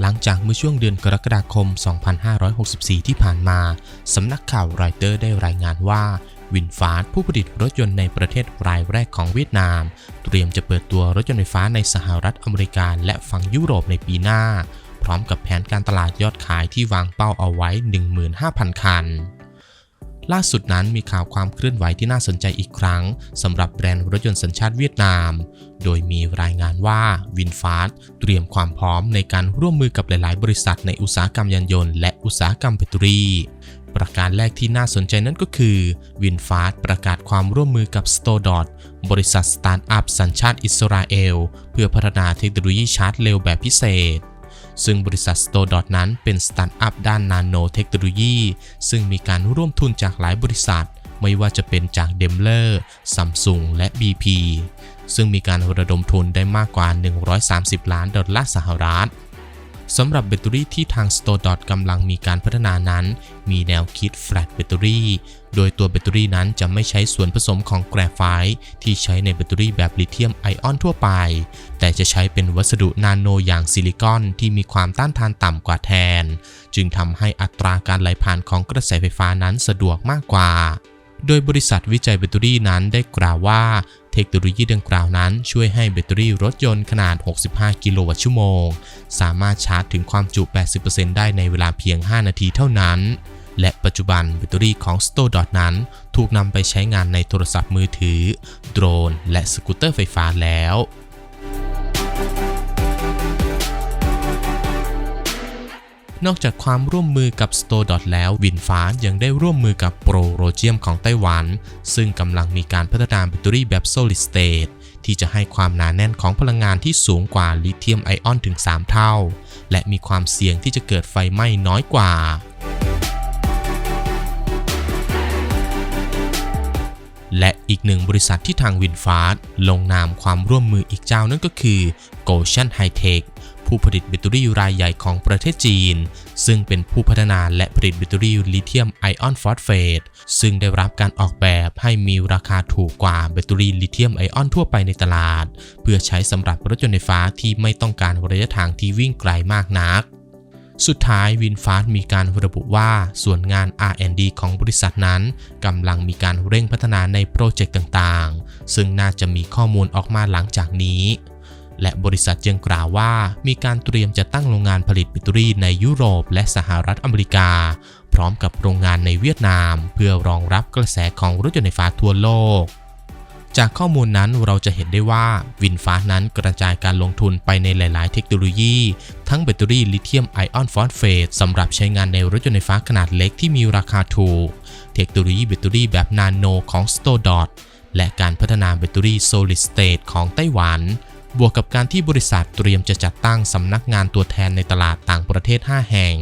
หลังจากเมื่อช่วงเดือนกรกฎาคม 2564 ที่ผ่านมา สำนักข่าวรอยเตอร์ได้รายงานว่าวินฟาสผู้ผลิตรถยนต์ในประเทศรายแรกของเวียดนาม เตรียมจะเปิดตัวรถยนต์ไฟฟ้าในสหรัฐอเมริกาและฝั่งยุโรปในปีหน้า พร้อมกับแผนการตลาดยอดขายที่วางเป้าเอาไว้ 15,000 คัน ล่าสุดนั้นมีข่าวความเคลื่อนไหวที่น่าสนใจอีกครั้งสำหรับแบรนด์รถยนต์สัญชาติเวียดนาม โดยมีรายงานว่าวินฟาสเตรียมความพร้อมในการร่วมมือกับหลาย ๆ บริษัทในอุตสาหกรรมยานยนต์และอุตสาหกรรมแบตเตอรี่ประการแรกที่น่าสนใจนั่นก็คือวินฟาสประกาศความร่วมมือกับ s t o d o t บริษัทสตาร์ทอัพสัญชาติอิสราเอล เพื่อพัฒนาเทคโนโลยีชาร์จเร็วแบบพิเศษ ซึ่งบริษัท s t o d o t นั้นเป็นสตาร์ทอัพด้านนาโนเทคโนโลยี ซึ่งมีการร่วมทุนจากหลายบริษัท ไม่ว่าจะเป็นจากเดมเลอร์ซัมซุงและ BP ซึ่งมีการระดมทุนได้มากกว่า 130 ล้านดอลลาร์สหรัฐ สำหรับแบตเตอรี่ที่ทาง s t o r d o t กำลังมีการพัฒนานั้น มีแนวคิด Flat แบตเตอรี่ โดยตัวแบตเตอรี่นั้นจะไม่ใช้ส่วนผสมของแกรไฟต์ที่ใช้ในแบตเตอรี่แบบลิเธียมไอออนทั่วไป แต่จะใช้เป็นวัสดุนาโนอย่างซิลิคอนที่มีความต้านทานต่ำกว่าแทน จึงทำให้อัตราการไหลผ่านของกระแสไฟฟ้านั้นสะดวกมากกว่า โดยบริษัทวิจัยแบตเตอรี่นั้นได้กล่าวว่า เทคโนโลยีดังกล่าวนั้นช่วยให้แบตเตอรี่รถยนต์ขนาด 65 กิโลวัตต์ชั่วโมง สามารถชาร์จถึงความจุ 80%ได้ในเวลาเพียง 5 นาทีเท่านั้น และปัจจุบันแบตเตอรี่ของ s t o r d o t นั้น ถูกนำไปใช้งานในโทรศัพท์มือถือ โดรน และสกูตเตอร์ไฟฟ้าแล้ว นอกจากความร่วมมือกับ s t o r e แล้ววินฟ้ายังได้ร่วมมือกับโปรโรเจียมของไต้หวัน ซึ่งกำลังมีการพัฒนาแบตเตอรี่แบบ solid state ที่จะให้ความหนาแน่นของพลังงานที่สูงกว่าลิเธียมไอออนถึง 3 เท่า และมีความเสี่ยงที่จะเกิดไฟไหม้น้อยกว่าและอีกหนึ่งบริษัทที่ทางวินฟาสลงนามความร่วมมืออีกเจ้านั่นก็คือ Goshen High Tech ผู้ผลิตแบตเตอรี่รายใหญ่ของประเทศจีน ซึ่งเป็นผู้พัฒนาและผลิตแบตเตอรี่ลิเธียมไอออนฟอสเฟตซึ่งได้รับการออกแบบให้มีราคาถูกกว่าแบตเตอรี่ลิเธียมไอออนทั่วไปในตลาด เพื่อใช้สำหรับรถยนต์ไฟฟ้าที่ไม่ต้องการระยะทางที่วิ่งไกลมากนักสุดท้ายวินฟาสมีการระบุว่าส่วนงาน R&D ของบริษัทนั้นกำลังมีการเร่งพัฒนาในโปรเจกต์ต่างๆ ซึ่งน่าจะมีข้อมูลออกมาหลังจากนี้ และบริษัทยังกล่าวว่า มีการเตรียมจะตั้งโรงงานผลิตแบตเตอรี่ในยุโรปและสหรัฐอเมริกา พร้อมกับโรงงานในเวียดนาม เพื่อรองรับกระแสของรถยนต์ไฟฟ้าทั่วโลกจากข้อมูลนั้นเราจะเห็นได้ว่าวินฟ้านั้นกระจายการลงทุนไปในหลาย ๆ เทคโนโลยี ทั้งแบตเตอรี่ลิเธียมไอออนฟอสเฟตสำหรับใช้งานในรถยนต์ไฟฟ้าขนาดเล็กที่มีราคาถูก เทคโนโลยีแบตเตอรี่แบบนาโนของ s t o d o t และการพัฒนาแบตเตอรี่ solid state ของไต้หวัน บวกกับการที่บริษัทเตรียมจะจัดตั้งสำนักงานตัวแทนในตลาดต่างประเทศ 5 แห่ง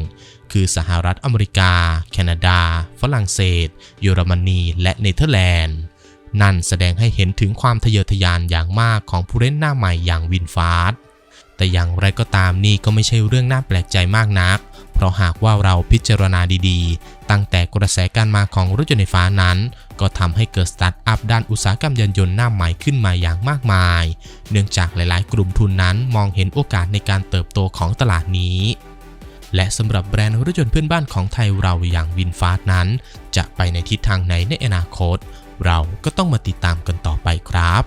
คือสหรัฐอเมริกา แคนาดา ฝรั่งเศส เยอรมนี และเนเธอร์แลนด์ นั่นแสดงให้เห็นถึงความทะเยอทะยานอย่างมากของผู้เล่นหน้าใหม่อย่างวินฟาร์ดแต่อย่างไรก็ตามนี่ก็ไม่ใช่เรื่องน่าแปลกใจมากนัก เพราะหากว่าเราพิจารณาดีๆ ตั้งแต่กระแสการมาของรถยนต์ไฟฟ้านั้น ก็ทำให้เกิดสตาร์ทอัพด้านอุตสาหกรรมยานยนต์หน้าใหม่ขึ้นมาอย่างมากมาย เนื่องจากหลายๆ กลุ่มทุนนั้นมองเห็นโอกาสในการเติบโตของตลาดนี้และสำหรับแบรนด์รถยนต์เพื่อนบ้านของไทยเราอย่างวินฟาสนั้น จะไปในทิศทางไหนในอนาคต เราก็ต้องมาติดตามกันต่อไปครับ